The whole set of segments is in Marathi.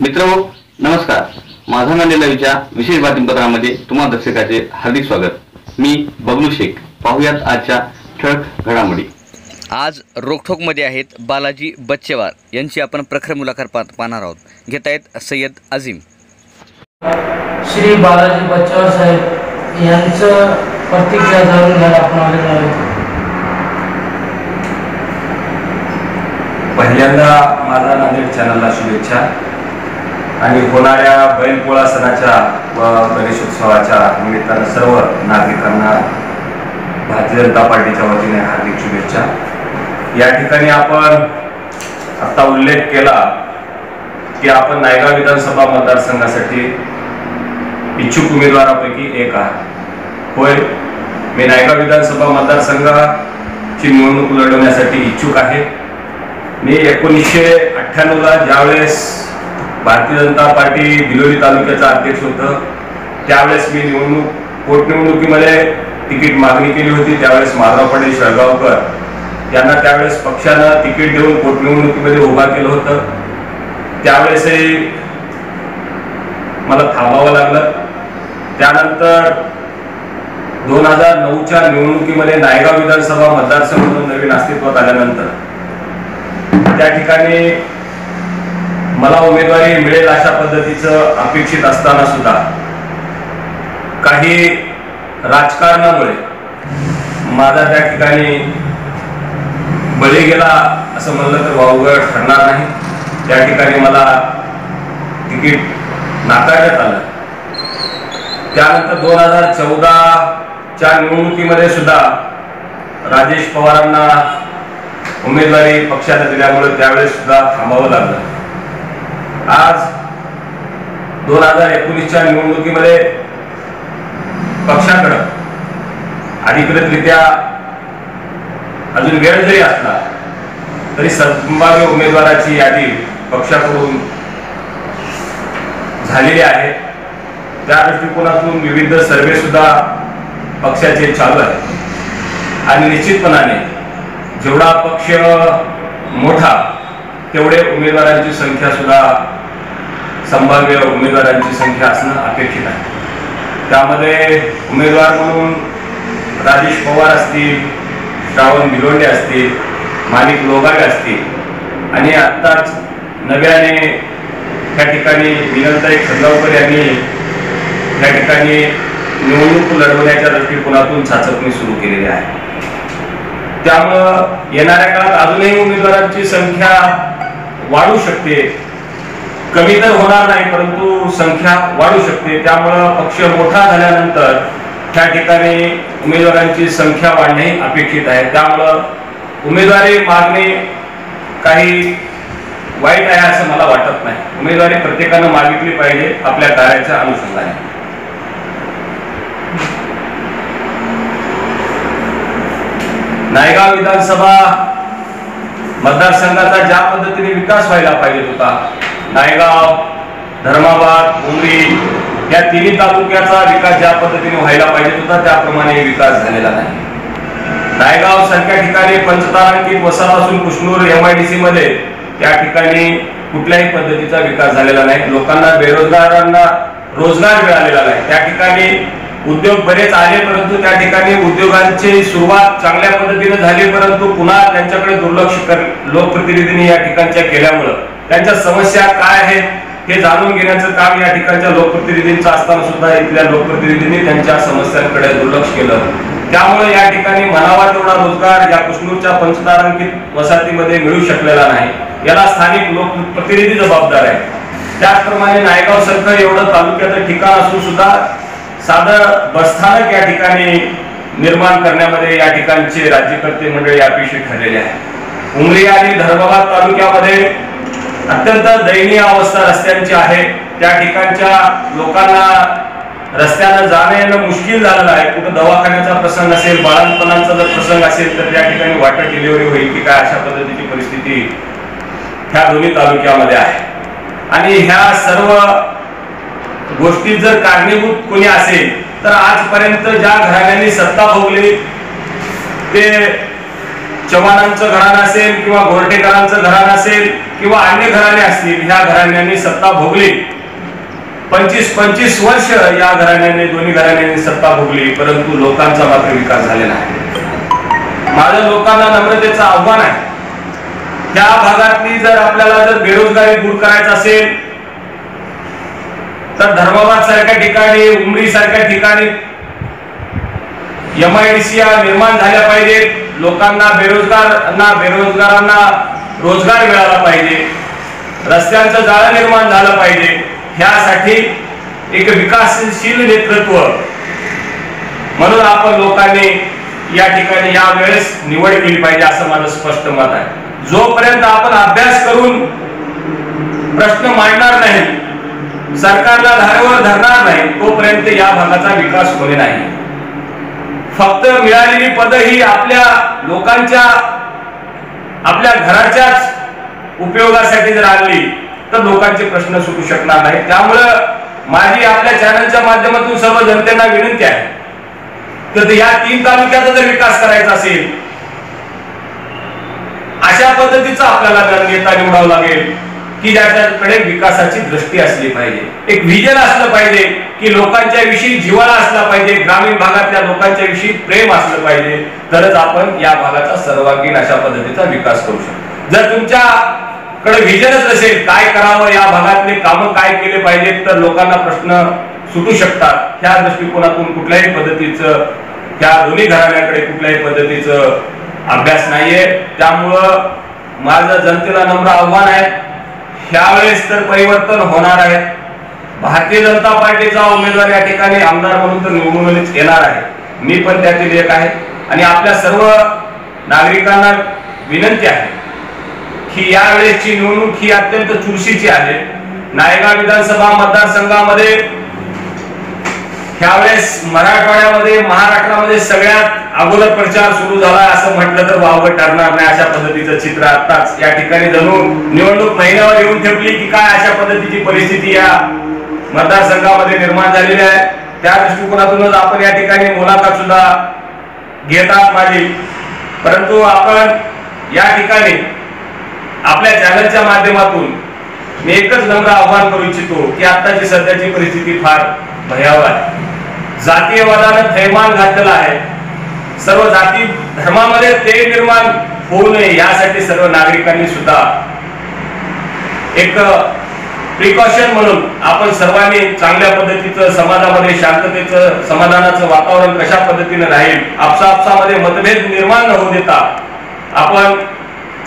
मित्र नमस्कार. माझा नांदेलावीच्या विशेष बातमीपत्रामध्ये तुम्हा दर्शकाचे हार्दिक स्वागत. मी बबलू शेख. पाहुयात आजच्या ठळक घडामोडी. आज रोखोकमध्ये आहेत बालाजी बच्चेवार. यांची आपण प्रखर मुलाखत पा पाहणार आहोत. घेत आहेत सय्यद अझीम. श्री बालाजी बच्चेवर साहेब यांचं प्रतिक्रिया जाणून घ्यायला आपण आलेलो पहिल्यांदा माझा नांदेड चॅनलला शुभेच्छा. आणि होणाऱ्या बैलपोळा सणाच्या व गणेशोत्सवाच्या निमित्तानं सर्व नागरिकांना भारतीय जनता पार्टीच्या वतीने हार्दिक शुभेच्छा. या ठिकाणी आपण आता उल्लेख केला की आपण नायगाव विधानसभा मतदारसंघासाठी इच्छुक उमेदवारापैकी एक आहात. होय मी नायगाव विधानसभा मतदारसंघाची निवडणूक लढवण्यासाठी इच्छुक आहे. मी एकोणीसशे अठ्ठ्याण्णवला ज्यावेळेस भारतीय जनता पार्टी दिलोरी तालुक्याचा अध्यक्ष होतं. त्यावेळेस मी निवडणूक पोटनिवडणुकीमध्ये तिकीट मागणी केली होती. त्यावेळेस माधव पाटील शेळगावकर यांना त्यावेळेस पक्षानं तिकीट देऊन पोटनिवडणुकीमध्ये उभा केलं होतं. त्यावेळेसही मला थांबावं लागलं. त्यानंतर दोन हजार नऊच्या निवडणुकीमध्ये नायगाव विधानसभा मतदारसंघ म्हणून नवीन अस्तित्वात आल्यानंतर त्या ठिकाणी मला उमेदवारी मिळेल अशा पद्धतीचं अपेक्षित असताना सुद्धा. काही राजकारणामुळे माझा त्या ठिकाणी बळी गेला असं म्हणलं तर वावगड ठरणार नाही. त्या ठिकाणी मला तिकीट नाकारण्यात आलं. त्यानंतर दोन हजार चौदाच्या निवडणुकीमध्ये सुद्धा राजेश पवारांना उमेदवारी पक्षाने दिल्यामुळे त्यावेळेस सुद्धा थांबावं लागलं. आज दोन हजार एकोणीसच्या निवडणुकीमध्ये पक्षाकडं अधिकृतरित्या अजून वेळ जरी असला तरी संभाव्य उमेदवाराची यादी पक्षाकडून झालेली आहे. त्या दृष्टिकोनातून विविध सर्वे सुद्धा पक्षाचे चालू आहेत. आणि निश्चितपणाने जेवढा पक्ष मोठा तेवढे उमेदवारांची संख्या सुद्धा संभाव्य उमेदवारांची संख्या असणं अपेक्षित आहे. त्यामध्ये उमेदवार म्हणून राजेश पवार असतील श्रावण भिलोंडे असतील माणिक लोगावे असतील. आणि आत्ताच नव्याने त्या ठिकाणी विनंताई खंदावकर यांनी त्या ठिकाणी निवडणूक लढवण्याच्या दृष्टिकोनातून चाचपणी सुरू केलेली आहे. त्यामुळं येणाऱ्या काळात अजूनही उमेदवारांची संख्या वाढू शकते कमी तर होणार नाही परंतु संख्या वाढू शकते. त्यामुळं पक्ष मोठा झाल्यानंतर त्या ठिकाणी उमेदवारांची संख्या वाढणे अपेक्षित आहे. त्यामुळं उमेदवारी मागणे काही वाईट आहे असं मला वाटत नाही. उमेदवारी प्रत्येकानं मागितली पाहिजे आपल्या कार्याच्या अनुषंगाने. नायगाव विधानसभा मतदारसंघाचा ज्या पद्धतीने विकास व्हायला पाहिजे होता नायगाव धर्माबाद उमरी या तिन्ही तालुक्याचा विकास ज्या पद्धतीने व्हायला पाहिजे होता त्याप्रमाणे विकास झालेला नाही. नायगाव सारख्या ठिकाणी पंचतारांकित वसापासून Kushnur M I D C मध्ये त्या ठिकाणी कुठल्याही पद्धतीचा विकास झालेला नाही. लोकांना बेरोजगारांना रोजगार मिळालेला नाही. त्या ठिकाणी उद्योग बरेच आले परंतु त्या ठिकाणी उद्योगांची सुरुवात चांगल्या पद्धतीने झाली परंतु पुन्हा त्यांच्याकडे दुर्लक्ष कर लोकप्रतिनिधींनी या ठिकाणच्या केल्यामुळं त्यांच्या समस्या काय आहेत हे जाणून घेण्याचं काम या ठिकाणच्या लोकप्रतिनिधींचं असताना सुद्धा इथल्या लोकप्रतिनिधींनी त्यांच्या समस्यांकडे दुर्लक्ष केलं. त्यामुळे या ठिकाणी म्हणावा तेवढा रोजगार या कुष्णूरच्या पंचतारांकित वसाहतीमध्ये मिळू शकलेला नाही. याला स्थानिक लोकप्रतिनिधी जबाबदार आहे त्याचप्रमाणे नायगाव सरकार एवढं तालुक्याचं ठिकाण असून सुद्धा साधं बसस्थानक या ठिकाणी निर्माण करण्यामध्ये या ठिकाणचे राज्यकर्ते मंडळी अपेक्षित ठरलेले आहे उमरी आणि धर्माबाद तालुक्यामध्ये अत्यंत दयनीय अवस्था रस्त्यांची आहे. त्या ठिकाणच्या लोकांना रस्त्यानं जाणं येणं मुश्किल झालेलं आहे. कुठं दवाखान्याचा प्रसंग असेल बाळंतपणांचा जर प्रसंग असेल तर त्या ठिकाणी वॉटर डिलिव्हरी होईल की काय अशा पद्धतीची परिस्थिती ह्या दोन्ही तालुक्यामध्ये आहे. आणि ह्या सर्व गोष्टी जर कारणीभूत कोणी असेल तर आजपर्यंत ज्या घराण्यांनी सत्ता भोगली ते चव्हाणांचं घराणं असेल किंवा घोरटेकरांचं घराणं असेल किंवा अन्य घराणे असतील ह्या घराण्यांनी सत्ता भोगली. पंचवीस पंचवीस वर्ष या घराण्याने दोन्ही घराण्यांनी सत्ता भोगली परंतु लोकांचा मात्र विकास झालेला आहे. माझं लोकांना नम्रतेचं आव्हान आहे. त्या भागातली जर आपल्याला जर बेरोजगारी दूर करायचं असेल तर धर्माबाद सारख्या ठिकाणी उमरी सारख्या ठिकाणी एम आय डी सी निर्माण झाल्या पाहिजेत. लोकांना बेरोजगारांना बेरोजगारांना रोजगार मिळाला पाहिजे. रस्त्यांचं जाळं निर्माण झालं पाहिजे. ह्यासाठी एक विकासशील नेतृत्व. म्हणून आपण लोकांनी या ठिकाणी या वेळेस निवड केली पाहिजे असं माझं स्पष्ट मत आहे. जोपर्यंत आपण अभ्यास करून प्रश्न मांडणार नाही सरकारला धारेवर धरणार नाही तोपर्यंत या भागाचा विकास होणे नाही. फक्त मिळालेली पद ही आपल्या लोकांच्या आपल्या घराच्याच उपयोगासाठी जर आणली तर लोकांचे प्रश्न सुटू शकणार नाही त्यामुळं माझी आपल्या चॅनलच्या माध्यमातून सर्व जनतेला विनंती आहे तर या तीन तालुक्याचा जर विकास करायचा असेल अशा पद्धतीचा आपल्याला जर नेता निवडावा लागेल. की ज्याच्याकडे विकासाची दृष्टी असली पाहिजे. एक व्हिजन असलं पाहिजे की लोकांच्या विषयी जिव्हाळा असला पाहिजे ग्रामीण भागातल्या लोकांच्या विषयी प्रेम असलं पाहिजे. तरच आपण या भागाचा सर्वांगीण अशा पद्धतीचा विकास करू शकतो. जर तुमच्याकडे व्हिजनच नसेल काय करावं या भागातले कामं काय केले पाहिजेत तर लोकांना प्रश्न सुटू शकतात. त्या दृष्टिकोनातून कुठल्याही पद्धतीचं त्या दोन्ही घराण्याकडे कुठल्याही पद्धतीचं अभ्यास नाहीये. त्यामुळं माझं जनतेला नम्र आव्हान आहे. ह्यावेळेस तर परिवर्तन होणार आहे. भारतीय जनता पार्टीचा उमेदवार या ठिकाणी आमदार म्हणून तर निवडूनच येणार आहे. मी पण त्यातील एक आहे. आणि आपल्या सर्व नागरिकांना विनंती आहे की यावेळेसची निवडणूक ही अत्यंत चुरशीची आहे. नायगाव विधानसभा मतदारसंघामध्ये ह्यावेळेस मराठवाड्यामध्ये महाराष्ट्रामध्ये सगळ्यात अगोदर प्रचार सुरू झाला असं म्हटलं तर वावगं ठरणार नाही अशा पद्धतीचं चित्र आताच या ठिकाणी जणू निवडणूक महिन्यावर येऊन ठेवली की काय अशा पद्धतीची परिस्थिती या मतदारसंघामध्ये निर्माण झालेली आहे. त्या दृष्टिकोनातूनच आपण या ठिकाणी मुलाखत सुद्धा घेतात माझी. परंतु आपण या ठिकाणी आपल्या चॅनलच्या माध्यमातून मी एकच नम्र आव्हान करू इच्छितो की आताची सध्याची परिस्थिती फार भयावह आहे. जातीयवादानं थैमान घातलेला आहे. सर्व जाती धर्मामध्ये ते निर्माण होऊ नये यासाठी सर्व नागरिकांनी सुद्धा एक प्रिकॉशन म्हणून आपण सर्वांनी चांगल्या पद्धतीचं समाजामध्ये शांततेचं समाधानाचं वातावरण कशा पद्धतीने राहील आपसापसामध्ये मतभेद निर्माण न होऊ देता आपण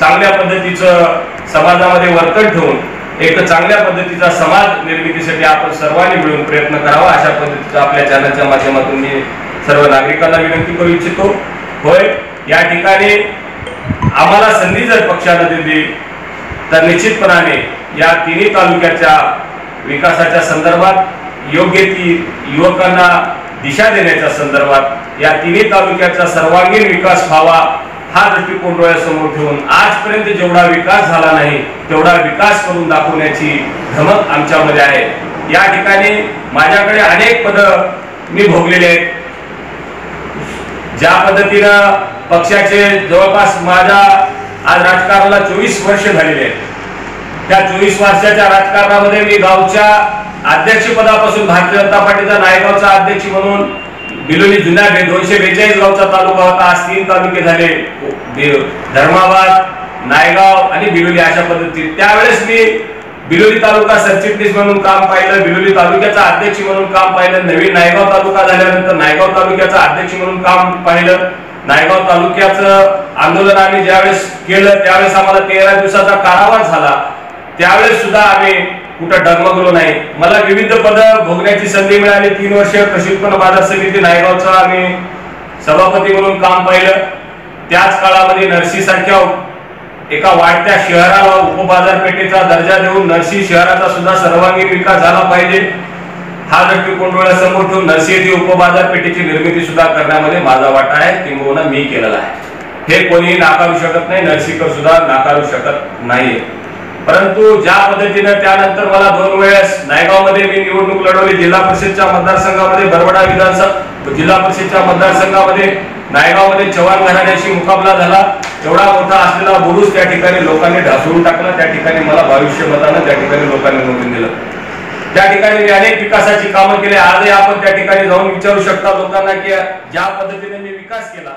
चांगल्या पद्धतीचं समाजामध्ये वर्तन ठेवून एक चांगल्या पद्धतीचा समाज निर्मितीसाठी आपण सर्वांनी मिळून प्रयत्न करावा अशा पद्धतीचा आपल्या चॅनलच्या माध्यमातून मी सर्व नागरिकांना विनंती करू इच्छितो. होय या ठिकाणी आम्हाला संधी जर पक्षानं दिली तर निश्चितपणाने या तिन्ही तालुक्याच्या विकासाच्या संदर्भात योग्य ती युवकांना दिशा देण्याच्या संदर्भात या तिन्ही तालुक्याचा सर्वांगीण विकास व्हावा हा दृष्टिकोन डोळ्यासमोर ठेवून आजपर्यंत जेवढा विकास झाला नाही तेवढा विकास करून दाखवण्याची धमक आमच्यामध्ये आहे. या ठिकाणी माझ्याकडे अनेक पद मी भोगलेले आहेत. ज्या पद्धतीनं पक्षाचे जवळपास माझ्या आज राजकारणाला चोवीस वर्ष झालेले आहेत. त्या चोवीस वर्षाच्या राजकारणामध्ये मी गावच्या अध्यक्षपदापासून भारतीय जनता पार्टीचा नायगावचा अध्यक्ष म्हणून बिलोली जुन्या बे- दोनशे बेचाळीस गावचा तालुका होता. आज तीन तालुके झाले. धर्माबाद नायगाव आणि बिलोली अशा पद्धतीत. त्यावेळेस मी बिलोली तालुका सरचिटणीस म्हणून काम पाहिलं बिलोली तालुक्याचा अध्यक्ष म्हणून काम पाहिलं नवीन नायगाव तालुका झाल्यानंतर नायगाव तालुक्याचा अध्यक्ष म्हणून काम पाहिलं. नायगाव तालुक्याचं आंदोलन आम्ही ज्यावेळेस केलं त्यावेळेस आम्हाला तेरा दिवसाचा कारावास झाला. त्यावेळेस सुद्धा आम्ही कुठं डगमगलो नाही. मला विविध पद भोगण्याची संधी मिळाली. तीन वर्ष कृषी उत्पन्न बाजार समिती नायगावचा आम्ही सभापती म्हणून काम पाहिलं. त्याच काळामध्ये नरसी सारख्या एका वाढत्या शहराला उपबाजारपेठेचा दर्जा देऊन नरसी शहराचा सुद्धा सर्वांगीण विकास झाला पाहिजे. हा दृष्टिकोन डोळ्यासमोर ठेवून नरसी येथे उपबाजारपेठेची निर्मिती सुद्धा करण्यामध्ये माझा वाटा आहे. किंबहुना मी केलेला आहे. हे कोणीही नाकारू शकत नाही. नरसीकर सुद्धा नाकारू शकत नाहीये. परंतु ज्या पद्धतीनं त्यानंतर मला दोन वेळेस नायगावमध्ये मी निवडणूक लढवली जिल्हा परिषदच्या मतदारसंघामध्ये बरवडा विधानसभा जिल्हा परिषदच्या मतदारसंघामध्ये नायगावमध्ये चव्हाण घराण्याशी मुकाबला झाला. एवढा मोठा असलेला बुरुज त्या ठिकाणी लोकांनी ढासळून टाकला. त्या ठिकाणी मला भविष्य मतानं त्या ठिकाणी लोकांनी निवडून दिलं. त्या ठिकाणी मी अनेक विकासाची कामं केली. आजही आपण त्या ठिकाणी जाऊन विचारू शकता लोकांना की ज्या पद्धतीने मी विकास केला